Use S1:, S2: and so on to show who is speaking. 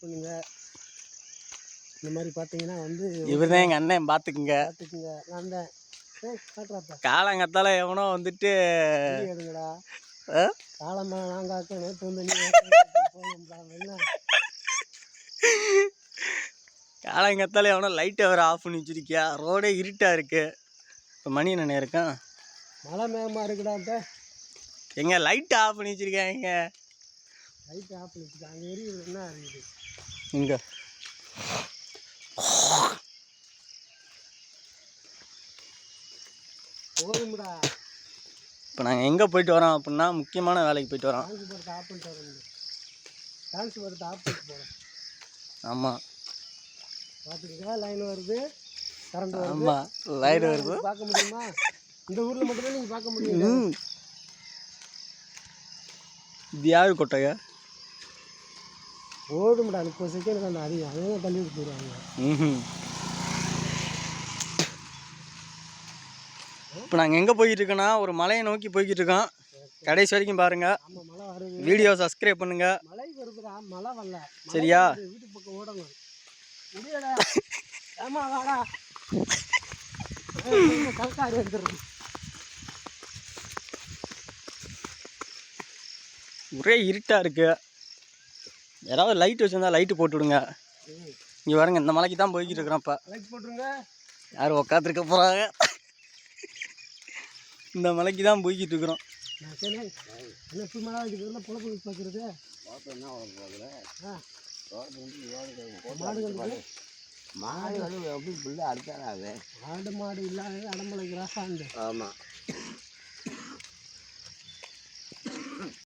S1: பண்ணுங்க இந்த மாதிரி பார்த்தீங்கன்னா வந்து
S2: இவர் தான் எங்கள் அண்ணன் பார்த்துக்குங்க
S1: பார்த்துக்குங்க நான் தான்
S2: காலங்கத்தால எவனோ வந்துட்டு
S1: எடுங்கடா.
S2: ஆ?
S1: காலமாக நான் காக்க நேற்று வந்து
S2: காலங்கத்தால எவனோ லைட்டை வேறு ஆஃப் பண்ணி வச்சிருக்கியா? ரோடே இருட்டாக இருக்கு. இப்போ மணி என்ன இருக்கான்
S1: மழை மேகமாக இருக்குடான்ட்ட
S2: எங்க லைட் ஆஃப் பண்ணி வச்சிருக்காங்க
S1: லைட் ஆஃப் பண்ணிட்டு அங்கே எரியுது என்ன அறியுது
S2: இங்க.
S1: போதும்டா.
S2: இப்போ நாங்கள் எங்கே போயிட்டு வரோம் அப்படின்னா முக்கியமான வேலைக்கு போயிட்டு வரோம்.
S1: டான்ஸ் போடுறது ஆஃப் பண்ணிட்டு வரணும் டான்ஸ் போடுறது ஆஃப் பண்ணிட்டு போகிறேன்
S2: ஆமாம்
S1: பார்த்துக்கிட்டா லைன் வருது கரண்ட் வருது.
S2: ஆமாம் லைட் வருது.
S1: பார்க்க முடியுமா? இந்த ஊரில் மட்டும்தான் நீங்கள் பார்க்க முடியும்.
S2: இது யாரு கொட்டையா?
S1: ஓடும்டா முப்பது செகண்ட் அந்த அதிகம் அதையும் தள்ளி விட்டு போயிடுவாங்க
S2: இப்போ நாங்கள் எங்கே போய்கிட்டு இருக்கோன்னா ஒரு மலையை நோக்கி போய்கிட்டு இருக்கோம் கடைசி வரைக்கும்
S1: வருது.
S2: வீடியோ சப்ஸ்கிரைப்
S1: மழை
S2: சரியா? ஒரே இருட்டாக இருக்கு. யாராவது லைட் வச்சுருந்தா லைட்டு போட்டு விடுங்க இங்கே பாருங்க இந்த மலைக்கு தான் போய்கிட்டு இருக்கிறோம் இப்போ.
S1: லைட் போட்டுருங்க.
S2: யார் உக்காந்துருக்க போகிறாங்க இந்த மலைக்கு தான் போய்கிட்டு இருக்கிறோம்
S3: மாடு எப்படி பிள்ளை அடுத்தாடாது
S1: ஆடு மாடு இல்லாத அடம்பளைக்கு ராசாண்டு
S3: ஆமாம்